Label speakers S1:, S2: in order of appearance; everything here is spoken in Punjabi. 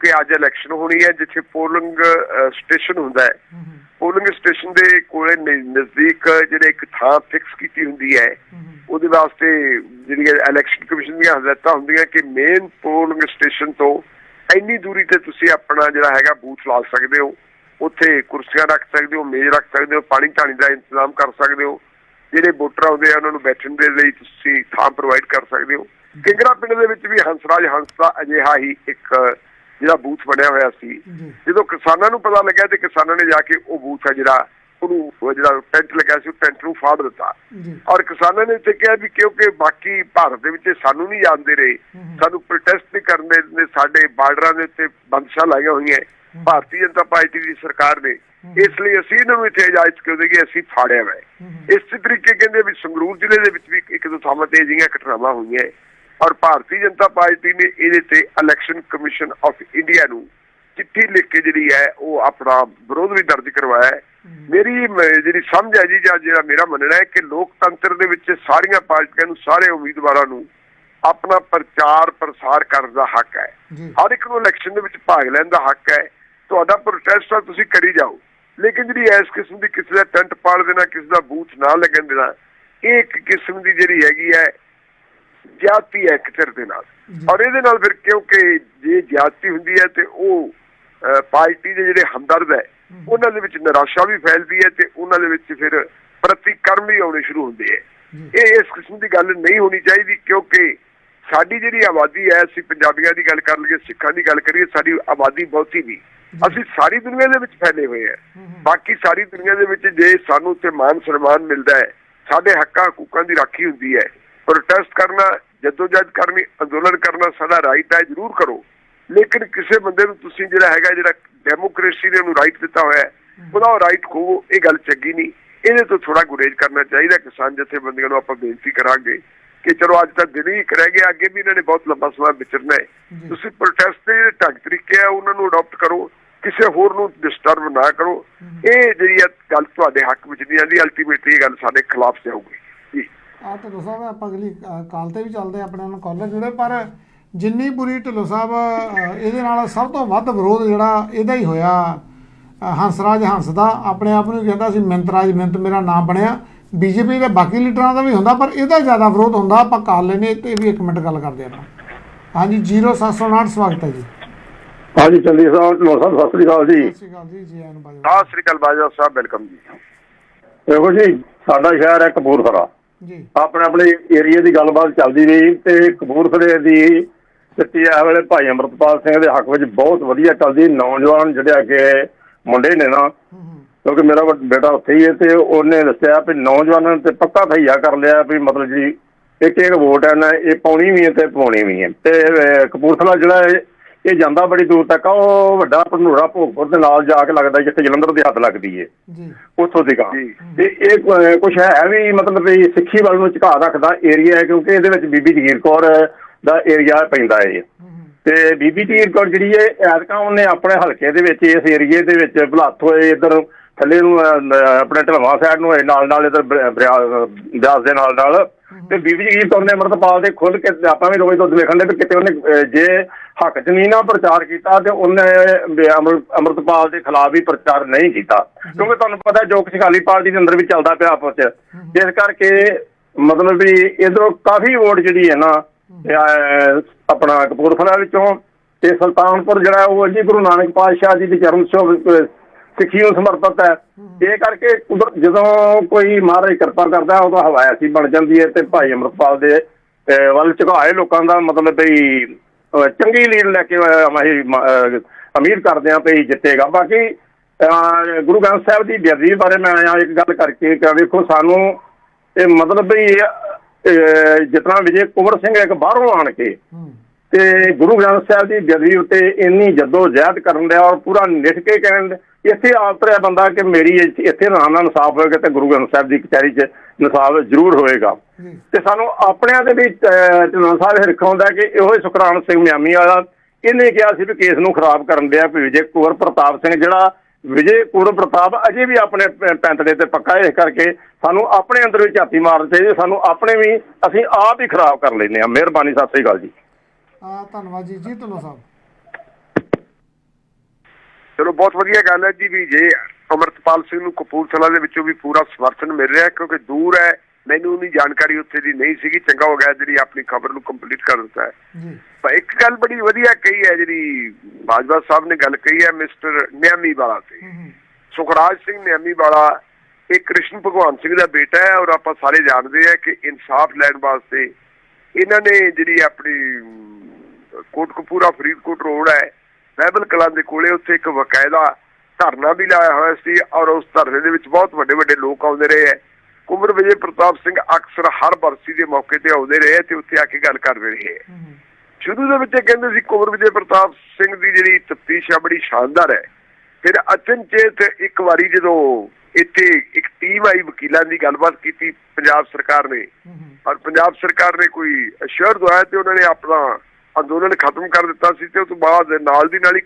S1: ਕਿ ਅੱਜ ਇਲੈਕਸ਼ਨ ਹੋਣੀ ਹੈ ਜਿੱਥੇ ਪੋਲਿੰਗ ਸਟੇਸ਼ਨ ਹੁੰਦਾ ਹੈ। ਪੋਲਿੰਗ ਸਟੇਸ਼ਨ ਦੇ ਕੋਲੇ ਨਜ਼ਦੀਕ ਜਿਹੜੇ ਇੱਕ ਥਾਂ ਫਿਕਸ ਕੀਤੀ ਹੁੰਦੀ ਹੈ ਉਹਦੇ ਵਾਸਤੇ ਜਿਹੜੀ ਇਲੈਕਸ਼ਨ ਕਮਿਸ਼ਨ ਦੀਆਂ ਹਦਾਇਤਾਂ ਹੁੰਦੀਆਂ ਕਿ ਮੇਨ ਪੋਲਿੰਗ ਸਟੇਸ਼ਨ ਤੋਂ ਇੰਨੀ ਦੂਰੀ ਤੇ ਤੁਸੀਂ ਆਪਣਾ ਜਿਹੜਾ ਹੈਗਾ ਬੂਥ ਲਾ ਸਕਦੇ ਹੋ। ਉੱਥੇ ਕੁਰਸੀਆਂ ਰੱਖ ਸਕਦੇ ਹੋ ਮੇਜ਼ ਰੱਖ ਸਕਦੇ ਹੋ ਪਾਣੀ ਧਾਣੀ ਦਾ ਇੰਤਜ਼ਾਮ ਕਰ ਸਕਦੇ ਹੋ। ਜਿਹੜੇ ਵੋਟਰ ਆਉਂਦੇ ਆ ਉਹਨਾਂ ਨੂੰ ਬੈਠਣ ਦੇ ਲਈ ਤੁਸੀਂ ਥਾਂ ਪ੍ਰੋਵਾਈਡ ਕਰ ਸਕਦੇ ਹੋ। ਕਿੰਗਰਾ ਪਿੰਡ ਦੇ ਵਿੱਚ ਵੀ ਹੰਸਰਾਜ ਹੰਸ ਦਾ ਅਜਿਹਾ ਹੀ ਇੱਕ ਜਿਹੜਾ ਬੂਥ ਬਣਿਆ ਹੋਇਆ ਸੀ। ਜਦੋਂ ਕਿਸਾਨਾਂ ਨੂੰ ਪਤਾ ਲੱਗਿਆ ਤੇ ਕਿਸਾਨਾਂ ਨੇ ਜਾ ਕੇ ਉਹ ਬੂਥ ਆ ਜਿਹੜਾ ਉਹਨੂੰ ਉਹ ਜਿਹੜਾ ਟੈਂਟ ਲੱਗਿਆ ਸੀ ਉਹ ਟੈਂਟ ਨੂੰ ਫਾੜ ਦਿੱਤਾ। ਔਰ ਕਿਸਾਨਾਂ ਨੇ ਤੇ ਕਿਹਾ ਵੀ ਕਿਉਂਕਿ ਬਾਕੀ ਭਾਰਤ ਦੇ ਵਿੱਚ ਸਾਨੂੰ ਨਹੀਂ ਜਾਣਦੇ ਰਹੇ ਸਾਨੂੰ ਪ੍ਰੋਟੈਸਟ ਨਹੀਂ ਕਰਨ ਦੇ ਸਾਡੇ ਬਾਰਡਰਾਂ ਦੇ ਉੱਤੇ ਬੰਦਸ਼ਾਂ ਲਾਈਆਂ ਹੋਈਆਂ। ਭਾਰਤੀ ਜਨਤਾ ਪਾਰਟੀ ਦੀ ਸਰਕਾਰ ਨੇ ਇਸ ਲਈ ਅਸੀਂ ਇਹਨਾਂ ਨੂੰ ਇੱਥੇ ਇਜਾਜ਼ਤ ਕਿਉਂ ਦੇਈਏ ਅਸੀਂ ਫਾੜਿਆ ਵਾ ਇਸ ਤਰੀਕੇ ਕਹਿੰਦੇ ਵੀ ਸੰਗਰੂਰ ਜ਼ਿਲ੍ਹੇ ਦੇ ਵਿੱਚ ਵੀ ਇੱਕ ਦੋ ਥਾਵਾਂ ਤੇ ਅਜਿਹੀਆਂ ਘਟਨਾਵਾਂ ਹੋਈਆਂ ਹੈ। ਔਰ ਭਾਰਤੀ ਜਨਤਾ ਪਾਰਟੀ ਨੇ ਇਹਦੇ ਤੇ ਇਲੈਕਸ਼ਨ ਕਮਿਸ਼ਨ ਆਫ ਇੰਡੀਆ ਨੂੰ ਚਿੱਠੀ ਲਿਖ ਕੇ ਜਿਹੜੀ ਹੈ ਉਹ ਆਪਣਾ ਵਿਰੋਧ ਵੀ ਦਰਜ ਕਰਵਾਇਆ ਹੈ। ਮੇਰੀ ਜਿਹੜੀ ਸਮਝ ਹੈ ਜੀ ਜਾਂ ਜਿਹੜਾ ਮੇਰਾ ਮੰਨਣਾ ਹੈ ਕਿ ਲੋਕਤੰਤਰ ਦੇ ਵਿੱਚ ਸਾਰੀਆਂ ਪਾਰਟੀਆਂ ਨੂੰ ਸਾਰੇ ਉਮੀਦਵਾਰਾਂ ਨੂੰ ਆਪਣਾ ਪ੍ਰਚਾਰ ਪ੍ਰਸਾਰ ਕਰਨ ਦਾ ਹੱਕ ਹੈ। ਹਰ ਇੱਕ ਨੂੰ ਇਲੈਕਸ਼ਨ ਦੇ ਵਿੱਚ ਭਾਗ ਲੈਣ ਦਾ ਹੱਕ ਹੈ। ਤੁਹਾਡਾ ਪ੍ਰੋਟੈਸਟ ਆ ਤੁਸੀਂ ਕਰੀ ਜਾਓ। ਲੇਕਿਨ ਜਿਹੜੀ ਇਸ ਕਿਸਮ ਦੀ ਕਿਸੇ ਦਾ ਟੈਂਟ ਪਾੜ ਦੇਣਾ ਕਿਸੇ ਦਾ ਬੂਥ ਨਾ ਲੱਗਣ ਦੇਣਾ ਇਹ ਇੱਕ ਕਿਸਮ ਦੀ ਜਿਹੜੀ ਹੈਗੀ ਹੈ ਜਾਤੀ ਹੈ ਇੱਕ ਧਿਰ ਦੇ ਨਾਲ। ਔਰ ਇਹਦੇ ਨਾਲ ਫਿਰ ਕਿਉਂਕਿ ਜੇ ਜਾਤੀ ਹੁੰਦੀ ਹੈ ਤੇ ਉਹ ਪਾਰਟੀ ਦੇ ਜਿਹੜੇ ਹਮਦਰਦ ਹੈ ਉਹਨਾਂ ਦੇ ਵਿੱਚ ਨਿਰਾਸ਼ਾ ਵੀ ਫੈਲਦੀ ਹੈ ਤੇ ਉਹਨਾਂ ਦੇ ਵਿੱਚ ਫਿਰ ਪ੍ਰਤੀਕਰਮ ਵੀ ਆਉਣੇ ਸ਼ੁਰੂ ਹੁੰਦੇ ਹੈ। ਇਹ ਇਸ ਕਿਸਮ ਦੀ ਗੱਲ ਨਹੀਂ ਹੋਣੀ ਚਾਹੀਦੀ ਕਿਉਂਕਿ ਸਾਡੀ ਜਿਹੜੀ ਆਬਾਦੀ ਹੈ ਅਸੀਂ ਪੰਜਾਬੀਆਂ ਦੀ ਗੱਲ ਕਰ ਲਈਏ ਸਿੱਖਾਂ ਦੀ ਗੱਲ ਕਰੀਏ ਸਾਡੀ ਆਬਾਦੀ ਬਹੁਤੀ ਨਹੀਂ। ਅਸੀਂ ਸਾਰੀ ਦੁਨੀਆ ਦੇ ਵਿੱਚ ਫੈਲੇ ਹੋਏ ਆ ਬਾਕੀ ਸਾਰੀ ਦੁਨੀਆ ਦੇ ਵਿੱਚ ਜੇ ਸਾਨੂੰ ਉੱਥੇ ਮਾਨ ਸਨਮਾਨ ਮਿਲਦਾ ਹੈ ਸਾਡੇ ਹੱਕਾਂ ਹਕੂਕਾਂ ਦੀ ਰਾਖੀ ਹੁੰਦੀ ਹੈ ਪ੍ਰੋਟੈਸਟ ਕਰਨਾ ਜਦੋਜਹਿਦ ਕਰਨੀ ਅੰਦੋਲਨ ਕਰਨਾ ਸਾਡਾ ਰਾਈਟ ਹੈ ਜ਼ਰੂਰ ਕਰੋ। ਲੇਕਿਨ ਕਿਸੇ ਬੰਦੇ ਨੂੰ ਤੁਸੀਂ ਜਿਹੜਾ ਹੈਗਾ ਜਿਹੜਾ ਡੈਮੋਕ੍ਰੇਸੀ ਨੇ ਉਹਨੂੰ ਰਾਈਟ ਦਿੱਤਾ ਹੋਇਆ ਹੈ ਉਹਦਾ ਉਹ ਰਾਈਟ ਖੋਵੋ ਇਹ ਗੱਲ ਚੰਗੀ ਨਹੀਂ। ਇਹਦੇ ਤੋਂ ਥੋੜਾ ਗੁਰੇਜ਼ ਕਰਨਾ ਚਾਹੀਦਾ ਕਿਸਾਨ ਜਥੇਬੰਦੀਆਂ ਨੂੰ ਆਪਾਂ ਬੇਨਤੀ ਕਰਾਂਗੇ ਕਿ ਚਲੋ ਅੱਜ ਤੱਕ ਦਿਨ ਹੀ ਇੱਕ ਰਹਿ ਗਿਆ ਅੱਗੇ ਵੀ ਇਹਨਾਂ ਨੇ ਬਹੁਤ ਲੰਬਾ ਸਮਾਂ ਵਿਚਰਨਾ ਹੈ। ਤੁਸੀਂ ਪ੍ਰੋਟੈਸਟ ਦੇ ਜਿਹੜੇ ਢੰਗ ਤਰੀਕੇ ਆ ਉਹਨਾਂ ਨੂੰ ਅਡਾਪਟ ਕਰੋ ਕਿਸੇ ਹੋਰ ਨੂੰ ਡਿਸਟਰਬ ਨਾ ਕਰੋ। ਇਹ ਜਿਹੜੀ ਗੱਲ ਤੁਹਾਡੇ ਹੱਕ ਵਿੱਚ ਨਹੀਂ ਆਂਦੀ ਅਲਟੀਮੇਟਲੀ ਇਹ ਗੱਲ ਸਾਡੇ ਖਿਲਾਫ ਜਾਊਗੀ।
S2: ਆ ਢਿੱਲੋਂ ਸਾਹਿਬ ਆਪਾਂ ਅਗਲੀ ਕਾਲ ਤੇ ਵੀ ਚੱਲਦੇ ਆਪਣੇ ਨਾਲ ਕਾਲਰ ਜੁੜੇ ਪਰ ਜਿੰਨੀ ਬੁਰੀ ਢਿੱਲੋਂ ਸਾਹਿਬ ਇਹਦੇ ਨਾਲ ਸਭ ਤੋਂ ਵੱਧ ਵਿਰੋਧ ਜਿਹੜਾ ਇਹਦਾ ਹੀ ਹੋਇਆ। ਹੰਸਰਾਜ ਹੰਸ ਦਾ ਆਪਣੇ ਆਪ ਨੂੰ ਕਹਿੰਦਾ ਸੀ ਮਿੰਤਰਾਜ ਮਿੰਤ ਮੇਰਾ ਨਾਮ ਬਣਿਆ। ਬੀਜੇਪੀ ਦੇ ਬਾਕੀ ਲੀਡਰਾਂ ਦਾ ਵੀ ਹੁੰਦਾ ਪਰ ਇਹਦਾ ਜ਼ਿਆਦਾ ਵਿਰੋਧ ਹੁੰਦਾ ਆਪਾਂ ਕਾਲ ਲੈਨੇ ਤੇ ਵੀ ਇੱਕ ਮਿੰਟ ਗੱਲ ਕਰਦੇ ਆਪਾਂ। ਹਾਂਜੀ 0759 ਸਵਾਗਤ ਹੈ ਜੀ।
S3: ਹਾਂਜੀ ਚੰਦੀ ਸਾਹਿਬ ਸਾਹਿਬ ਸਤਿ ਸ੍ਰੀ ਅਕਾਲ ਜੀ।
S2: ਸਤਿ ਸ਼੍ਰੀ ਅਕਾਲ ਜੀ ਜੀ ਆਇਆਂ ਨੂੰ ਬਾਜੋ।
S1: ਸਤਿ ਸ੍ਰੀ ਅਕਾਲ ਬਾਜਵਾ ਸਾਹਿਬ ਵੈਲਕਮ ਜੀ।
S3: ਦੇਖੋ ਜੀ ਸਾਡਾ ਸ਼ਹਿਰ ਹੈ ਕਪੂਰਥਲਾ।
S2: ਜੀ।
S3: ਆਪਣੇ ਆਪਣੇ ਏਰੀਆ ਦੀ ਗੱਲਬਾਤ ਚੱਲਦੀ ਰਹੀ ਤੇ ਕਪੂਰਥਲੇ ਦੀ ਸਿੱਟੀ ਆ ਵੇਲੇ ਭਾਈ ਅਮਰਤਪਾਲ ਸਿੰਘ ਦੇ ਹੱਕ ਵਿੱਚ ਬਹੁਤ ਵਧੀਆ ਚੱਲਦੀ। ਨੌਜਵਾਨ ਜਿਹੜੇ ਅੱਗੇ ਮੁੰਡੇ ਨੇ ਨਾ ਕਿਉਂਕਿ ਮੇਰਾ ਬੇਟਾ ਉੱਥੇ ਹੀ ਹੈ ਤੇ ਉਹਨੇ ਦੱਸਿਆ ਵੀ ਨੌਜਵਾਨਾਂ ਨੇ ਤੇ ਪੱਕਾ ਥਈਆ ਕਰ ਲਿਆ ਵੀ ਮਤਲਬ ਜੀ ਇੱਕ ਇੱਕ ਵੋਟ ਹੈ ਨਾ ਇਹ ਪਾਉਣੀ ਵੀ ਹੈ ਤੇ ਪਾਉਣੀ ਵੀ ਹੈ। ਤੇ ਕਪੂਰਥਲਾ ਜਿਹੜਾ ਹੈ, ਇਹ ਜਾਂਦਾ ਬੜੀ ਦੂਰ ਤੱਕ ਆ ਉਹ ਵੱਡਾ ਭਨੂਰਾ ਭੋਗਪੁਰ ਦੇ ਨਾਲ ਜਾ ਕੇ ਲੱਗਦਾ ਜਿੱਥੇ ਜਲੰਧਰ ਦੀ ਹੱਦ ਲੱਗਦੀ ਹੈ
S2: ਜੀ।
S3: ਉੱਥੋਂ ਦੀ ਗਾਂ।
S1: ਜੀ।
S3: ਤੇ ਇਹ ਕੁਝ ਹੈ ਵੀ ਮਤਲਬ ਵੀ ਸਿੱਖੀ ਵੱਲ ਨੂੰ ਝੁਕਾ ਰੱਖਦਾ ਏਰੀਆ ਹੈ ਕਿਉਂਕਿ ਇਹਦੇ ਵਿੱਚ ਬੀਬੀ ਜਗੀਰ ਕੌਰ ਦਾ ਏਰੀਆ ਪੈਂਦਾ ਹੂੰ ਤੇ ਬੀਬੀ ਜਗੀਰ ਕੌਰ ਜਿਹੜੀ ਹੈ ਐਤਕਾਂ ਉਹਨੇ ਆਪਣੇ ਹਲਕੇ ਦੇ ਵਿੱਚ ਇਸ ਏਰੀਏ ਦੇ ਵਿੱਚ ਬਲਾਥ ਹੋਏ ਇਧਰ ਥੱਲੇ ਨੂੰ ਆਪਣੇ ਢਲਵਾ ਸਾਈਡ ਨੂੰ ਹੋਏ ਨਾਲ ਨਾਲ ਇਧਰ ਬਿਆਸ ਦੇ ਨਾਲ ਨਾਲ ਤੇ ਬੀਬੀ ਜਗੀਰ ਕੌਰ ਨੇ ਅੰਮ੍ਰਿਤਪਾਲ ਦੇ ਖੁੱਲ ਕੇ ਆਪਾਂ ਵੀ ਰੋਜ਼ ਤੋਂ ਵੇਖਣ ਦੇ ਕਿਤੇ ਉਹਨੇ ਜੇ ਹੱਕ ਚ ਨਹੀਂ ਨਾ ਪ੍ਰਚਾਰ ਕੀਤਾ ਤੇ ਉਹਨੇ ਅੰਮ੍ਰਿਤਪਾਲ ਦੇ ਖਿਲਾਫ ਵੀ ਪ੍ਰਚਾਰ ਨਹੀਂ ਕੀਤਾ। ਕਿਉਂਕਿ ਤੁਹਾਨੂੰ ਪਤਾ ਜੋ ਕੁਛ ਅਕਾਲੀ ਪਾਰਟੀ ਦੇ ਅੰਦਰ ਵੀ ਚੱਲਦਾ ਪਿਆ ਆਪਸ ਚ। ਇਸ ਕਰਕੇ ਮਤਲਬ ਵੀ ਇਧਰੋਂ ਕਾਫੀ ਵੋਟ ਜਿਹੜੀ ਹੈ ਨਾ ਆਪਣਾ ਕਪੂਰਥਲਾ ਵਿੱਚੋਂ ਤੇ ਸੁਲਤਾਨਪੁਰ ਜਿਹੜਾ ਉਹ ਜੀ ਗੁਰੂ ਨਾਨਕ ਪਾਤਸ਼ਾਹ ਜੀ ਦੀ ਚਰਨ ਸਿੱਖੀ ਨੂੰ ਸਮਰਪਿਤ ਹੈ। ਇਹ ਕਰਕੇ ਕੁਦਰ- ਜਦੋਂ ਕੋਈ ਮਹਾਰਾਜ ਕਿਰਪਾ ਕਰਦਾ ਉਦੋਂ ਹਵਾਇਆ ਸੀ ਬਣ ਜਾਂਦੀ ਹੈ ਤੇ ਭਾਈ ਅਮਰਪਾਲ ਦੇ ਵੱਲ ਝੁਕਾਏ ਲੋਕਾਂ ਦਾ ਮਤਲਬ ਵੀ ਚੰਗੀ ਲੀਡ ਲੈ ਕੇ ਅਸੀਂ ਉਮੀਦ ਕਰਦੇ ਹਾਂ ਵੀ ਜਿੱਤੇਗਾ। ਬਾਕੀ ਗੁਰੂ ਗ੍ਰੰਥ ਸਾਹਿਬ ਦੀ ਬੇਅਦਬੀ ਬਾਰੇ ਮੈਂ ਇੱਕ ਗੱਲ ਕਰਕੇ ਕਿ ਵੇਖੋ ਸਾਨੂੰ ਇਹ ਮਤਲਬ ਵੀ ਜਿਤਨਾ ਵਿਜੇ ਕੁੰਵਰ ਸਿੰਘ ਇੱਕ ਬਾਹਰੋਂ ਆਣ ਕੇ ਤੇ ਗੁਰੂ ਗ੍ਰੰਥ ਸਾਹਿਬ ਦੀ ਬੇਅਦਬੀ ਉੱਤੇ ਇੰਨੀ ਜੱਦੋ ਜਹਿਦ ਕਰਨ ਡਿਆ ਔਰ ਪੂਰਾ ਨਿਠ ਕੇ ਕਹਿਣ ਇੱਥੇ ਆਤਰਿਆ ਬੰਦਾ ਕਿ ਮੇਰੀ ਇੱਥੇ ਨਾ ਨਾ ਇਨਸਾਫ ਹੋਏਗਾ ਤੇ ਗੁਰੂ ਗ੍ਰੰਥ ਸਾਹਿਬ ਦੀ ਕਚਹਿਰੀ 'ਚ ਇਨਸਾਫ ਜ਼ਰੂਰ ਹੋਏਗਾ। ਤੇ ਸਾਨੂੰ ਆਪਣਿਆਂ ਦੇ ਵੀ ਚਨਨ ਸਾਹਿਬ ਹਿਰਖ ਆਉਂਦਾ ਕਿ ਇਹੋ ਹੀ ਸੁਖਰਾਮ ਸਿੰਘ ਮਿਆਮੀ ਵਾਲਾ ਇਹਨੇ ਕਿਹਾ ਸੀ ਵੀ ਕੇਸ ਨੂੰ ਖਰਾਬ ਕਰਨ ਡਿਆ ਵੀ ਵਿਜੇ ਕੁੰਵਰ ਪ੍ਰਤਾਪ ਸਿੰਘ ਜਿਹੜਾ ਵਿਜੇ ਕੁੰਵਰ ਪ੍ਰਤਾਪ ਅਜੇ ਵੀ ਆਪਣੇ ਪੈਂਤੜੇ ਤੇ ਪੱਕਾ ਇਸ ਕਰਕੇ ਸਾਨੂੰ ਆਪਣੇ ਅੰਦਰ ਵੀ ਝਾਤੀ ਮਾਰਨੀ ਚਾਹੀਦੀ ਸਾਨੂੰ ਆਪਣੇ ਵੀ ਅਸੀਂ ਆਪ ਹੀ ਖਰਾਬ ਕਰ ਲੈਂਦੇ ਹਾਂ। ਮਿਹਰਬਾਨੀ ਸਤਿ ਸ੍ਰੀ ਅਕਾਲ ਜੀ।
S2: ਆ ਧੰਨਵਾਦ ਜੀ ਜੀ ਢਿੱਲੋਂ ਸਾਹਿਬ।
S1: ਚਲੋ ਬਹੁਤ ਵਧੀਆ ਗੱਲ ਹੈ ਜੀ ਵੀ ਜੇ ਅਮਰਤਪਾਲ ਸਿੰਘ ਨੂੰ ਕਪੂਰਥਲਾ ਦੇ ਵਿੱਚੋਂ ਵੀ ਪੂਰਾ ਸਮਰਥਨ ਮਿਲ ਰਿਹਾ ਕਿਉਂਕਿ ਦੂਰ ਹੈ ਮੈਨੂੰ ਉਹਦੀ ਜਾਣਕਾਰੀ ਉੱਥੇ ਦੀ ਨਹੀਂ ਸੀਗੀ ਚੰਗਾ ਹੋ ਗਿਆ ਜਿਹੜੀ ਆਪਣੀ ਖਬਰ ਨੂੰ ਕੰਪਲੀਟ ਕਰ ਦਿੱਤਾ ਹੈ।
S2: ਜੀ।
S1: ਪਰ ਇੱਕ ਗੱਲ ਬੜੀ ਵਧੀਆ ਕਹੀ ਹੈ ਜਿਹੜੀ ਬਾਜਵਾ ਸਾਹਿਬ ਨੇ ਗੱਲ ਕਹੀ ਹੈ ਮਿਸਟਰ ਨਿਆਮੀ ਵਾਲਾ ਤੇ। ਸੁਖਰਾਜ ਸਿੰਘ ਨਿਆਮੀ ਵਾਲਾ ਇਹ ਕ੍ਰਿਸ਼ਨ ਭਗਵਾਨ ਸਿੰਘ ਦਾ ਬੇਟਾ ਹੈ ਔਰ ਆਪਾਂ ਸਾਰੇ ਜਾਣਦੇ ਹਾਂ ਕਿ ਇਨਸਾਫ ਲੈਣ ਵਾਸਤੇ ਇਹਨਾਂ ਨੇ ਜਿਹੜੀ ਆਪਣੀ ਕੋਟਕਪੂਰਾ ਫਰੀਦਕੋਟ ਰੋਡ ਹੈ ਬਾਈਬਲ ਕਲਾਂ ਦੇ ਕੋਲੇ ਉੱਥੇ ਇੱਕ ਵਕਾਇਦਾ ਧਰਨਾ ਵੀ ਲਾਇਆ ਹੋਇਆ ਸੀ ਔਰ ਉਸ ਧਰਨੇ ਦੇ ਵਿੱਚ ਬਹੁਤ ਵੱਡੇ ਵੱਡੇ ਲੋਕ ਆਉਂਦੇ ਰਹੇ ਹੈ। ਕੁਮਰ ਵਿਜੇ ਪ੍ਰਤਾਪ ਸਿੰਘ ਅਕਸਰ ਹਰ ਬਰਸੀ ਦੇ ਮੌਕੇ ਤੇ ਆਉਂਦੇ ਰਹੇ ਤੇ ਉੱਥੇ ਆ ਕੇ ਗੱਲ ਕਰਦੇ ਰਹੇ ਸ਼ੁਰੂ ਦੇ ਵਿੱਚ ਕਹਿੰਦੇ ਸੀ ਕੁਮਰ ਵਿਜੇ ਪ੍ਰਤਾਪ ਸਿੰਘ ਦੀ ਜਿਹੜੀ ਤਫਤੀਸ਼ ਆ ਬੜੀ ਸ਼ਾਨਦਾਰ ਹੈ। ਫਿਰ ਅਚਨਚੇਤ ਇੱਕ ਵਾਰੀ ਜਦੋਂ ਇੱਥੇ ਇੱਕ ਟੀਮ ਆਈ ਵਕੀਲਾਂ ਦੀ ਗੱਲਬਾਤ ਕੀਤੀ ਪੰਜਾਬ ਸਰਕਾਰ ਨੇ ਔਰ ਪੰਜਾਬ ਸਰਕਾਰ ਨੇ ਕੋਈ ਅਸ਼ੋਰ ਦਵਾਇਆ ਤੇ ਉਹਨਾਂ ਨੇ ਆਪਣਾ ਅੰਦੋਲਨ ਖਤਮ ਕਰ ਦਿੱਤਾ ਸੀ ਤੇ ਉਸ ਤੋਂ ਬਾਅਦ ਨਾਲ ਦੀ ਨਾਲ ਹੀ